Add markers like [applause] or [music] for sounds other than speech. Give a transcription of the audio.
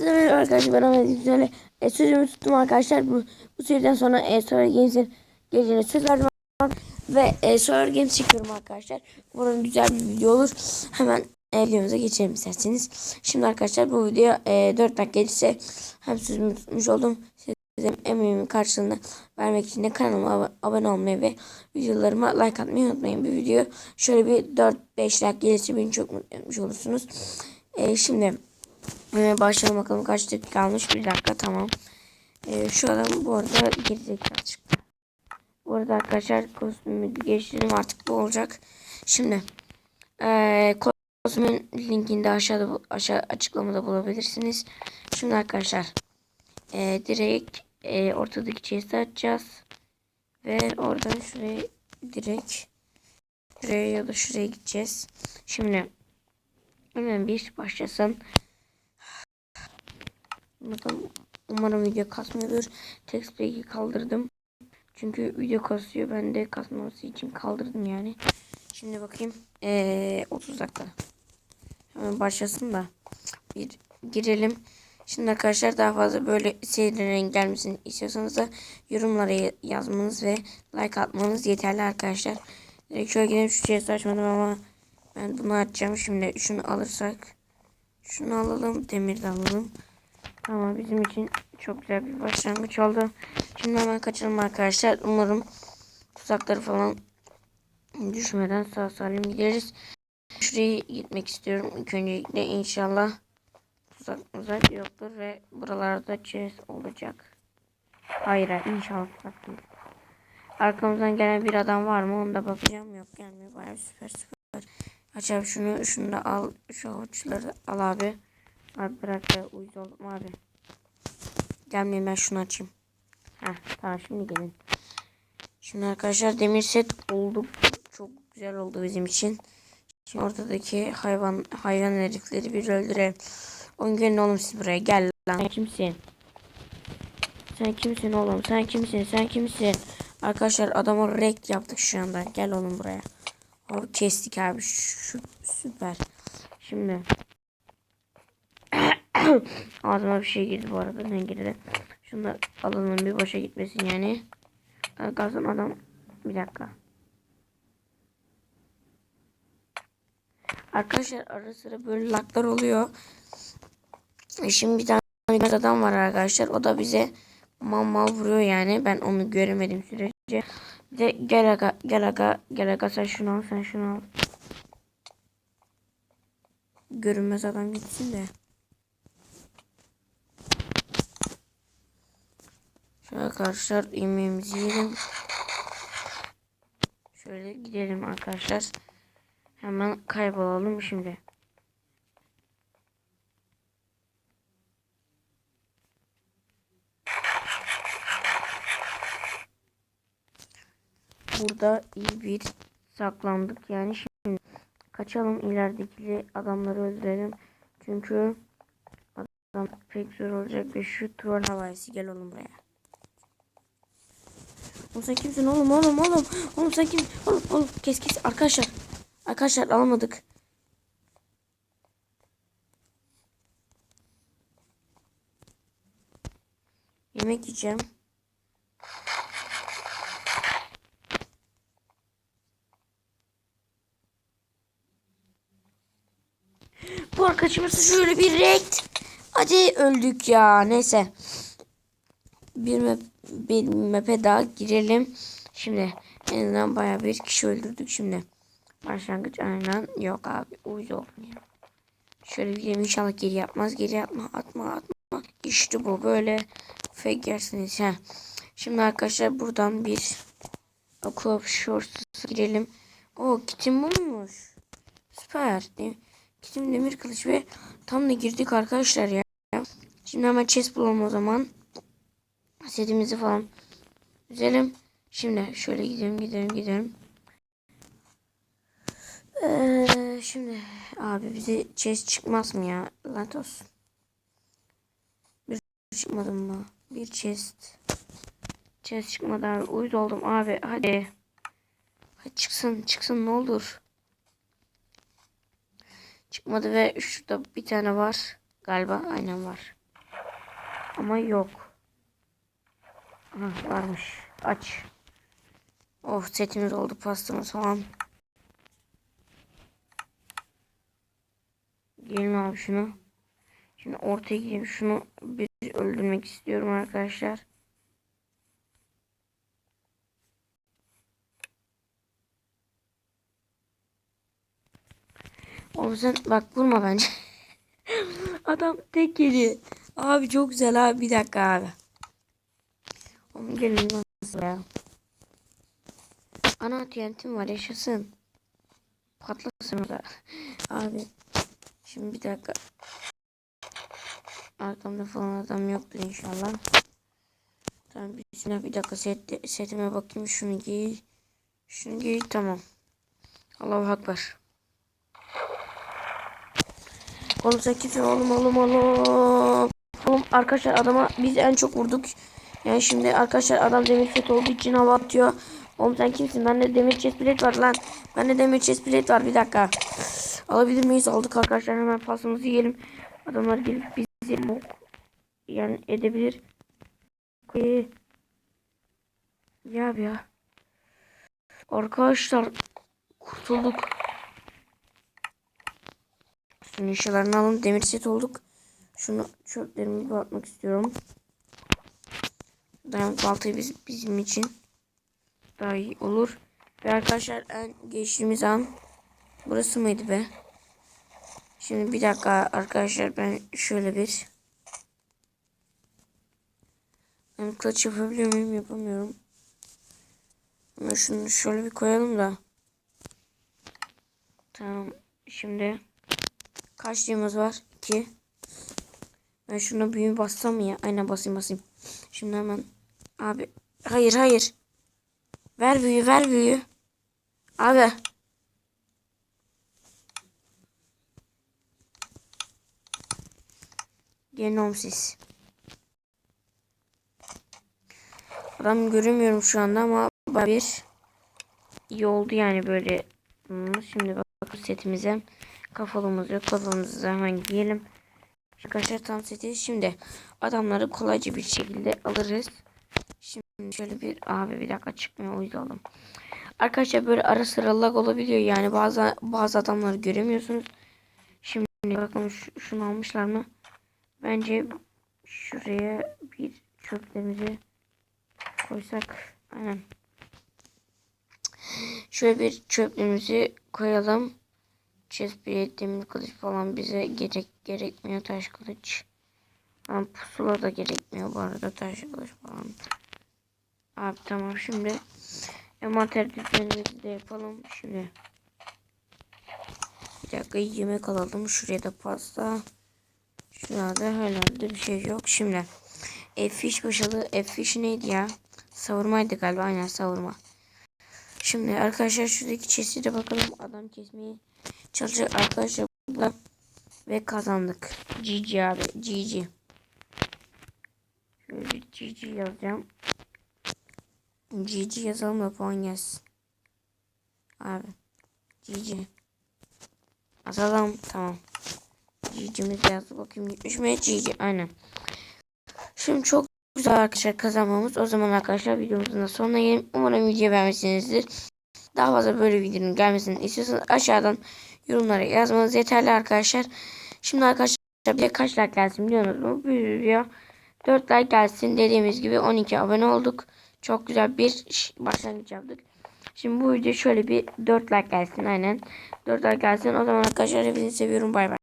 Herkese merhaba arkadaşlar ben Ahmet Güzel'e e, sözümü tuttum arkadaşlar. Bu, bu seriden sonra e, Solar Games'in geleceğine söz verdim ve e, Solar Games çekiyorum arkadaşlar. Umarım güzel bir video olur. Hemen e, videomuza geçelim isterseniz. Şimdi arkadaşlar bu video e, 4 dakika gelirse hem sözümü tutmuş oldum size emeğimin karşılığını vermek için de kanalıma ab- abone olmayı ve videolarıma like atmayı unutmayın. Bir video şöyle bir 4-5 dakika gelirse beni çok mutlu etmiş olursunuz. E, şimdi ee, başlayalım bakalım kaç dakika kalmış. Bir dakika tamam. Ee, şu adam bu arada gerizekalı çıktı. Bu arada arkadaşlar kostümü geçtim artık bu olacak. Şimdi ee, kostümün linkini de aşağıda aşağı açıklamada bulabilirsiniz. Şimdi arkadaşlar ee, direkt ee, ortadaki chest'i açacağız. Ve oradan şuraya direkt şuraya ya da şuraya gideceğiz. Şimdi hemen bir başlasın. Umarım, umarım video kasmıyordur. Text pack'i kaldırdım. Çünkü video kasıyor. Ben de kasmaması için kaldırdım yani. Şimdi bakayım. Ee, 30 dakika. Hemen başlasın da. Bir girelim. Şimdi arkadaşlar daha fazla böyle serilerin gelmesini istiyorsanız da yorumlara yazmanız ve like atmanız yeterli arkadaşlar. Direkt şöyle gidelim şu şeyi açmadım ama ben bunu açacağım. Şimdi şunu alırsak şunu alalım. Demir de alalım. Tamam bizim için çok güzel bir başlangıç oldu. Şimdi hemen kaçalım arkadaşlar. Umarım tuzakları falan düşmeden sağ salim gideriz. Şuraya gitmek istiyorum. İlk öncelikle inşallah tuzak muzak yoktur ve buralarda chest olacak. Hayır inşallah tuzak değil. Arkamızdan gelen bir adam var mı? Onu da bakacağım. Yok gelmiyor. Bayağı süper süper. Aç abi şunu. Şunu da al. Şu avuçları al abi. Abi bırak ya uyuz abi. Gelmeyin ben şunu açayım. Heh tamam şimdi gelin. Şimdi arkadaşlar demir set oldu. Çok güzel oldu bizim için. Şimdi ortadaki hayvan hayvan herifleri bir öldürelim. Onun gelin oğlum siz buraya gel lan. Sen kimsin? Sen kimsin oğlum? Sen kimsin? Sen kimsin? Arkadaşlar adamı rekt yaptık şu anda. Gel oğlum buraya. O kestik abi. Şu, süper. Şimdi [coughs] Ağzıma bir şey girdi bu arada. Ne girdi? Şunu da alalım bir boşa gitmesin yani. Kalsın adam. Bir dakika. Arkadaşlar ara sıra böyle laklar oluyor. E Şimdi bir tane adam var arkadaşlar. O da bize mal mal vuruyor yani. Ben onu göremedim sürece. Bir de gel aga gel aga gel aga sen şunu al sen şunu al. Görünmez adam gitsin de. Arkadaşlar yemeğimizi yiyelim. Şöyle gidelim arkadaşlar. Hemen kaybolalım şimdi. Burada iyi bir saklandık yani şimdi kaçalım ilerideki adamları öldürelim. Çünkü adam pek zor olacak ve şu troll havayesi gel oğlum buraya. Oğlum sen kimsin oğlum oğlum oğlum. Oğlum sen kim? Oğlum oğlum kes kes arkadaşlar. Arkadaşlar alamadık. Yemek yiyeceğim. Bu arkadaşımız şöyle bir rekt. Hadi öldük ya. Neyse. Bir map, bir map'e daha girelim. Şimdi en azından baya bir kişi öldürdük şimdi. Başlangıç aynen yok abi. Oldum ya. Şöyle bir inşallah geri yapmaz. Geri yapma atma atma. İşte bu böyle fake yersiniz. ha. Şimdi arkadaşlar buradan bir Club Shorts'a girelim. O kitim bulmuş. Süper. Kitim demir kılıç ve tam da girdik arkadaşlar ya. Şimdi hemen chest bulalım o zaman setimizi falan üzelim. Şimdi şöyle gidelim gidelim gidelim. Ee, şimdi abi bize chest çıkmaz mı ya? Lanet olsun. Bir çıkmadı mı? Bir chest. Chest çıkmadı abi. Uyuz oldum abi. Hadi. Hadi çıksın çıksın ne olur. Çıkmadı ve şurada bir tane var. Galiba aynen var. Ama yok. Aha, varmış. Aç. Of setimiz oldu pastamız falan. Gelin abi şunu. Şimdi ortaya gideyim. Şunu bir öldürmek istiyorum arkadaşlar. Oğlum sen bak vurma bence. [laughs] Adam tek yedi. Abi çok güzel abi. Bir dakika abi. Gelin nasıl ya. Ana TNT'm var yaşasın. Patlasın o da. Abi. Şimdi bir dakika. Arkamda falan adam yoktur inşallah. Tamam bir, bir dakika set, setime bakayım. Şunu giy. Şunu giy tamam. Allahu Akbar. Oğlum sen kimsin oğlum oğlum oğlum. Oğlum arkadaşlar adama biz en çok vurduk. Yani şimdi arkadaşlar adam demir set olduğu için hava atıyor. Oğlum sen kimsin? Bende demir chest plate var lan. Bende demir chest plate var bir dakika. Alabilir miyiz? Aldık arkadaşlar hemen pasımızı yiyelim. Adamlar gelip bizi mok yani edebilir. Ee, ya ya. Arkadaşlar kurtulduk. Şunun eşyalarını alalım. Demir set olduk. Şunu çöplerimi atmak istiyorum. Dayan baltayı biz, bizim için daha iyi olur. Ve arkadaşlar en geçtiğimiz an burası mıydı be? Şimdi bir dakika arkadaşlar ben şöyle bir ben kılıç yapabiliyor muyum? Yapamıyorum. Ama şunu şöyle bir koyalım da. Tamam. Şimdi kaç yığımız var? 2 Ben şuna büyü bassam mı ya? Aynen basayım basayım. Şimdi hemen abi hayır hayır. Ver büyü ver büyü. Abi. Genom siz. Adam göremiyorum şu anda ama bir iyi oldu yani böyle. Hmm, Şimdi bak setimize kafalımız yok. Kafamızı hemen giyelim. Arkadaşlar tam seti şimdi adamları kolayca bir şekilde alırız. Şimdi şöyle bir abi bir dakika çıkmıyor aldım. Arkadaşlar böyle ara sıra lag olabiliyor yani bazı bazı adamları göremiyorsunuz. Şimdi bakalım şu, şunu almışlar mı? Bence şuraya bir çöplerimizi koysak aynen. Şöyle bir çöplerimizi koyalım. Chestplate, demir kılıç falan bize gerek gerekmiyor taş kılıç. Ama pusula da gerekmiyor bu arada taş kılıç falan. Abi tamam şimdi envanter düzenimizi de yapalım. Şimdi bir dakika yemek alalım. Şuraya da pasta. Şurada herhalde bir şey yok. Şimdi F-fish başladı. F-fish neydi ya? Savurmaydı galiba. Aynen savurma. Şimdi arkadaşlar şuradaki chest'e bakalım. Adam kesmeyi çalışacak arkadaşlar. Ve kazandık. GG abi. GG. Şöyle bir GG yazacağım. GG yazalım da puan gelsin. Abi. GG. Atalım. Tamam. GG'miz yazdı. Bakayım gitmiş mi? GG. Aynen. Şimdi çok güzel arkadaşlar kazanmamız. O zaman arkadaşlar videomuzun da sonuna gelelim. Umarım video beğenmişsinizdir. Daha fazla böyle videonun gelmesini istiyorsanız aşağıdan yorumlara yazmanız yeterli arkadaşlar. Şimdi arkadaşlar bir kaç like gelsin biliyorsunuz mu? Bir video 4 like gelsin. Dediğimiz gibi 12 abone olduk. Çok güzel bir başlangıç yaptık. Şimdi bu video şöyle bir 4 like gelsin aynen. 4 like gelsin. O zaman arkadaşlar hepinizi seviyorum. Bay bay.